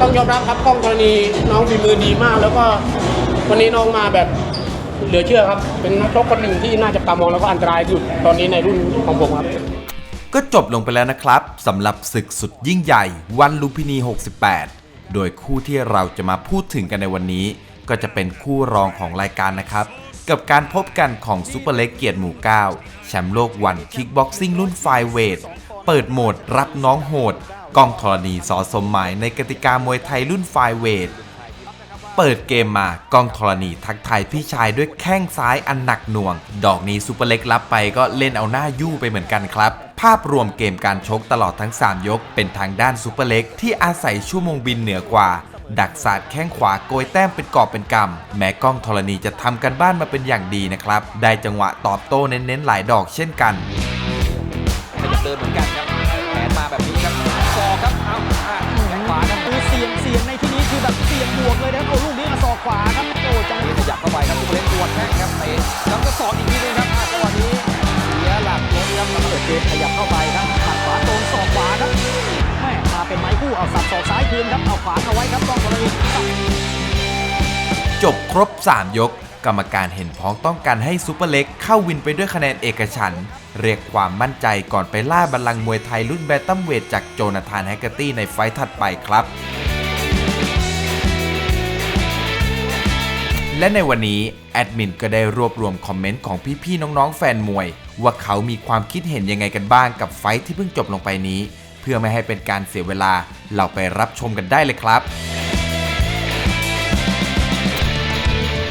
ต้องยอมรับครับกล้องกรณีน้องฝีมือดีมาก แล้วก็วันนี้น้องมาแบบเหลือเชื่อครับ เป็นนักชกคนหนึ่งที่น่าจะตามองแล้วก็อันตรายที่สุดตอนนี้ในรุ่นของผมครับ ก็จบลงไปแล้วนะครับสำหรับศึกสุดยิ่งใหญ่ วันลุมพินี 68 โดยคู่ที่เราจะมาพูดถึงกันในวันนี้ ก็จะเป็นคู่รองของรายการนะครับ กับการพบกันของซูเปอร์เล็กเกียรติหมู่9แชมป์โลกวันคิกบ็อกซิ่งรุ่นไฟเวทเปิดโหมดรับน้องโหด กองธรณีสอสมหมายในกติกามวยไทยรุ่นไฟเวท เปิดเกมมากองธรณีทักทายพี่ชายด้วยแข้งซ้ายอันหนักหน่วง ดอกนี้ซูเปอร์เล็กรับไปก็เล่นเอาหน้ายู่ไปเหมือนกันครับ ภาพรวมเกมการชกตลอดทั้ง 3 ยก เป็นทางด้านซูเปอร์เล็กที่อาศัยชั่วโมงบินเหนือกว่า ดักศาสต์แข้งขวาโกยแต้มเป็นกอบเป็นกำแม้กล้องธรณีจะทำกันบ้านมาเป็นอย่างดีนะครับ ได้จังหวะตอบโต้เน้นๆหลายดอกเช่นกันขยับเดินเหมือนกัน นครับเอาขวาเอาไว้ครับต้องกรณีจบครบ 3 ยก กรรมการเห็นพ้องต้องการให้ซูเปอร์เล็กเข้าวินไปด้วยคะแนนเอกฉันท์เรียกความมั่นใจก่อนไปล่าบัลลังก์มวยไทยรุ่นแบตตัมเวทจากโจนาธานแฮกเกอร์ตี้ในไฟต์ถัดไปครับ และในวันนี้ แอดมินก็ได้รวบรวมคอมเมนต์ของพี่ๆน้องๆแฟนมวย ว่าเขามีความคิดเห็นยังไงกันบ้างกับไฟต์ที่เพิ่งจบลงไปนี้ พื่อไม่ให้เป็นการเสียเวลา เราไปรับชมกันได้เลยครับ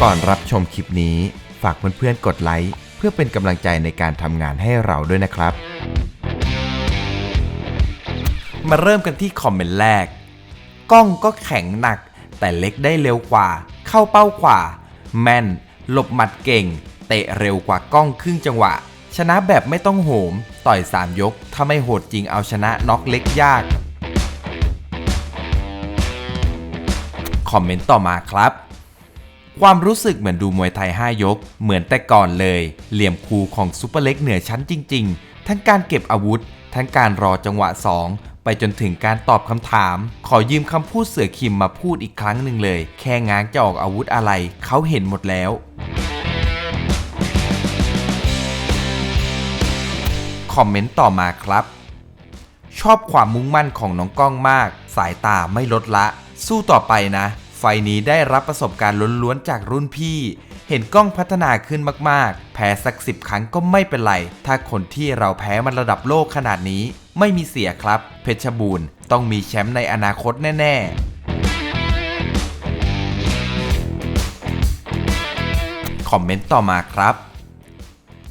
ก่อนรับชมคลิปนี้ ฝากเพื่อนๆกดไลค์เพื่อเป็นกำลังใจในการทำงานให้เราด้วยนะครับ มาเริ่มกันที่คอมเมนต์แรก กล้องก็แข็งหนัก แต่เล็กได้เร็วกว่า เข้าเป้ากว่า แม่น หลบหมัดเก่ง เตะเร็วกว่ากล้องครึ่งจังหวะ ชนะแบบไม่ต้องโหม ต่อย 3 ยก ถ้าไม่โหดจริงเอาชนะน็อกเล็กยาก คอมเมนต์ต่อมาครับ ความรู้สึกเหมือนดูมวยไทย 5 ยก เหมือนแต่ก่อนเลย เหลี่ยมคูของซูเปอร์เล็กเหนือชั้นจริง ๆ ทั้งการเก็บอาวุธ ทั้งการรอจังหวะ 2ไปจนถึงการตอบคำถาม ขอยืมคำพูดเสือคิมมาพูดอีกครั้งหนึ่งเลย แค่ง้างจะออกอาวุธอะไร เขาเห็นหมดแล้ว คอมเมนต์ต่อมาครับ ชอบความมุ่งมั่นของน้องก้องมาก สายตาไม่ลดละ สู้ต่อไปนะ ไฟนี้ได้รับประสบการณ์ล้วนๆจากรุ่นพี่ เห็นกล้องพัฒนาขึ้นมากๆ แพ้สักสิบครั้งก็ไม่เป็นไร ถ้าคนที่เราแพ้มันระดับโลกขนาดนี้ ไม่มีเสียครับ เพชรบูรณ์ต้องมีแชมป์ในอนาคตแน่ ๆคอมเมนต์ต่อมาครับ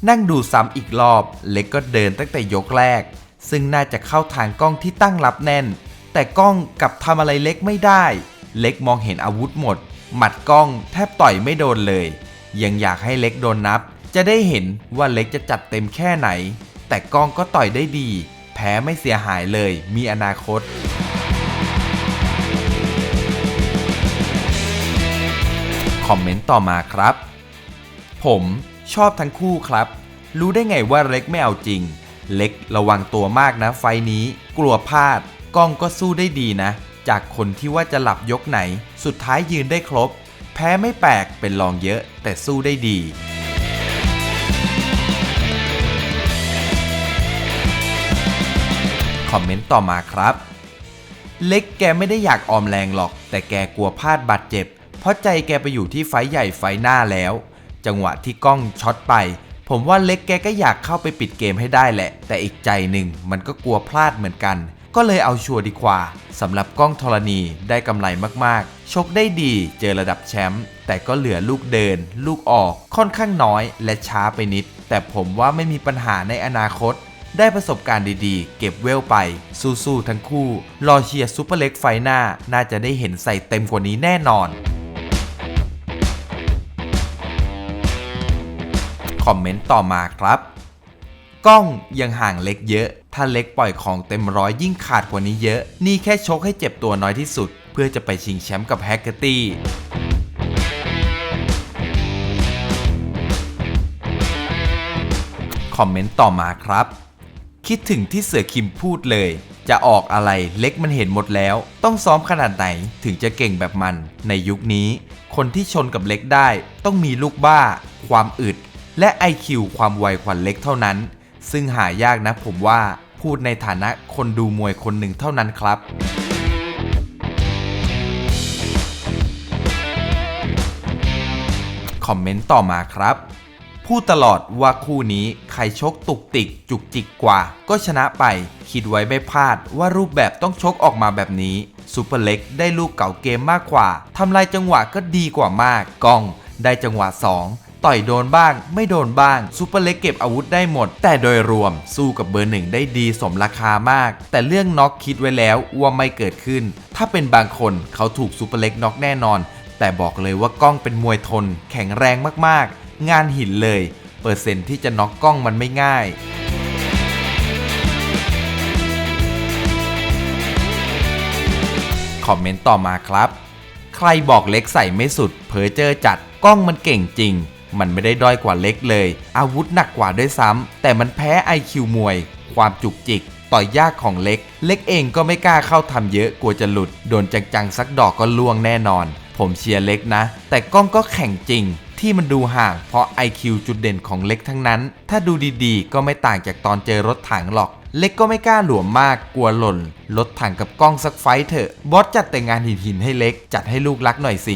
นั่งดูซ้ำอีกรอบ เล็กก็เดินตั้งแต่ยกแรก ซึ่งน่าจะเข้าทางกล้องที่ตั้งรับแน่น แต่กล้องกลับทำอะไรเล็กไม่ได้ เล็กมองเห็นอาวุธหมด หมัดกล้องแทบต่อยไม่โดนเลย ยังอยากให้เล็กโดนนับ จะได้เห็นว่าเล็กจะจัดเต็มแค่ไหน แต่กล้องก็ต่อยได้ดี แพ้ไม่เสียหายเลย มีอนาคตคอมเมนต์ต่อมาครับ ผม ชอบทั้งคู่ครับ รู้ได้ไงว่าเล็กไม่เอาจริง เล็กระวังตัวมากนะไฟนี้ กลัวพลาด กล้องก็สู้ได้ดีนะ จากคนที่ว่าจะหลับยกไหน สุดท้ายยืนได้ครบ แพ้ไม่แปลกเป็นรองเยอะแต่สู้ได้ดีคอมเมนต์ต่อมาครับ เล็กแกไม่ได้อยากออมแรงหรอก แต่แกกลัวพลาดบาดเจ็บ เพราะใจแกไปอยู่ที่ไฟใหญ่ไฟหน้าแล้ว จังหวะที่กล้องช็อตไป ผมว่าเล็กแกก็อยากเข้าไปปิดเกมให้ได้แหละ แต่อีกใจหนึ่งมันก็กลัวพลาดเหมือนกัน ก็เลยเอาชัวร์ดีกว่าสำหรับกล้องธรณีได้กำไรมากๆ ชกได้ดีเจอระดับแชมป์แต่ก็เหลือลูกเดิน ลูกออกค่อนข้างน้อย และช้าไปนิด แต่ผมว่าไม่มีปัญหาในอนาคตได้ประสบการณ์ดีๆ เก็บเวลไป สู้ๆทั้งคู่ รอเชียร์ซูเปอร์เล็กไฟหน้า น่าจะได้เห็นใส่เต็มกว่านี้แน่นอน คอมเมนต์ต่อมาครับ กล้องยังห่างเล็กเยอะ ถ้าเล็กปล่อยของเต็มร้อยยิ่งขาดกว่านี้เยอะ นี่แค่ชกให้เจ็บตัวน้อยที่สุด เพื่อจะไปชิงแชมป์กับแฮกเกอร์ตี้คอมเมนต์ต่อมาครับ คิดถึงที่เสือคิมพูดเลย จะออกอะไรเล็กมันเห็นหมดแล้ว ต้องซ้อมขนาดไหนถึงจะเก่งแบบมัน ในยุคนี้ คนที่ชนกับเล็กได้ ต้องมีลูกบ้า ความอึด และ IQ ความไวกว่าเล็กเท่านั้น ซึ่งหายากนะผมว่าพูดในฐานะคนดูมวยคนหนึ่งเท่านั้นครับ คอมเมนต์ต่อมาครับ พูดตลอดว่าคู่นี้ใครชกตุกติกจุกจิกกว่า ก็ชนะไป คิดไว้ไม่พลาดว่ารูปแบบต้องชกออกมาแบบนี้ซูเปอร์เล็กได้ลูกเก่าเกมมากกว่าทำลายจังหวะก็ดีกว่ามากกองได้จังหวะ 2 ต่อยโดนบ้าง ไม่โดนบ้างซูเปอร์เล็กเก็บอาวุธได้หมด แต่โดยรวมสู้กับเบอร์หนึ่งได้ดีสมราคามาก แต่เรื่องน็อกคิดไว้แล้วว่าไม่เกิดขึ้น ถ้าเป็นบางคนเขาถูกซูเปอร์เล็กน็อกแน่นอน แต่บอกเลยว่ากล้องเป็นมวยทน แข็งแรงมากๆ งานหินเลย เปอร์เซ็นที่จะน็อกกล้องมันไม่ง่ายคอมเมนต์ต่อมาครับ ใครบอกเล็กใส่ไม่สุดเพอเจอจัดกล้องมันเก่งจริง มันไม่ได้ด้อยกว่าเล็กเลย อาวุธหนักกว่าด้วยซ้ำแต่มันแพ้ IQ มวย ความจุกจิก ต่อยยากของเล็ก เล็กเองก็ไม่กล้าเข้าทำเยอะกลัวจะหลุด โดนจังๆสักดอกก็ล่วงแน่นอน ผมเชียร์เล็กนะ แต่กล้องก็แข่งจริง ที่มันดูห่างเพราะ IQ จุดเด่นของเล็กทั้งนั้น ถ้าดูดีๆ ก็ไม่ต่างจากตอนเจอรถถังหรอกเล็กก็ไม่กล้าหลวมมากกลัวหล่นรถถังกับกล้องสักไฟเถอะ บอสจัดแต่งานหินหินให้เล็ก จัดให้ลูกรักหน่อยสิ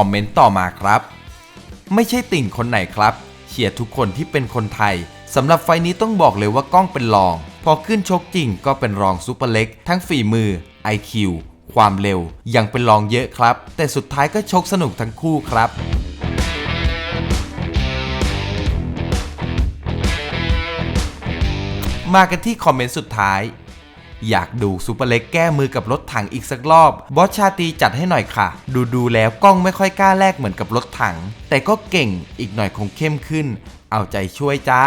อมเมนต์ต่อมาครับ ไม่ใช่ติ่งคนไหนครับเชียร์ทุกคนที่เป็นคนไทยสำหรับไฟนี้ต้องบอกเลยว่ากล้องเป็นรอง พอขึ้นชกจริงก็เป็นรองซูเปอร์เล็ก ทั้งฝีมือ IQ ความเร็ว ยังเป็นรองเยอะครับ แต่สุดท้ายก็ชกสนุกทั้งคู่ครับมากันที่คอมเมนต์สุดท้าย อยากดูซูเปอร์เล็กแก้มือกับรถถังอีกสักรอบ บอสชาตีจัดให้หน่อยค่ะ ดูดูแล้วกล้องไม่ค่อยกล้าแลกเหมือนกับรถถัง แต่ก็เก่งอีกหน่อยคงเข้มขึ้น เอาใจช่วยจ้า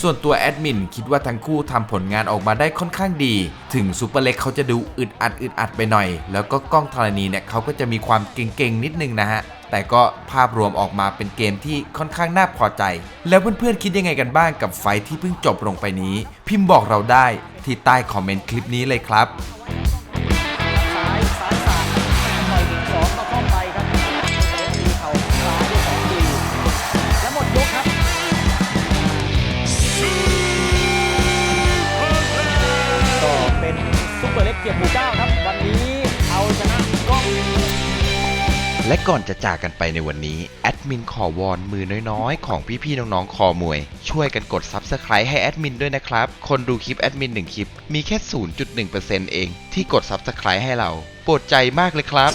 ส่วนตัวแอดมินคิดว่าทั้งคู่ทำผลงานออกมาได้ค่อนข้างดี ถึงซูเปอร์เล็กเขาจะดูอึดอัดอึดอัดไปหน่อย แล้วก็กล้องธรณีเนี่ยเขาก็จะมีความเก่งๆนิดนึงนะฮะ แต่ก็ภาพรวมออกมาเป็นเกมที่ค่อนข้างน่าพอใจ แล้วเพื่อนๆคิดยังไงกันบ้างกับไฟที่เพิ่งจบลงไปนี้ พิมพ์บอกเราได้ที่ใต้คอมเมนต์คลิปนี้เลยครับต่อยหนึ่งสองก็เข้าไปครับมีเข่าซ้ายด้วยสองทีและหมดยกครับก็เป็นซุปเปอร์เล็กเกียรติหมู่เก้าครับ และก่อนจะจากกันไปในวันนี้ แอดมินขอวอนมือน้อยๆ ของพี่ๆน้องๆ คอมวย ช่วยกันกด Subscribe ให้แอดมินด้วยนะครับ คนดูคลิปแอดมิน1คลิป มีแค่ 0.1%เอง ที่กด Subscribe ให้เรา โปรดใจมากเลยครับ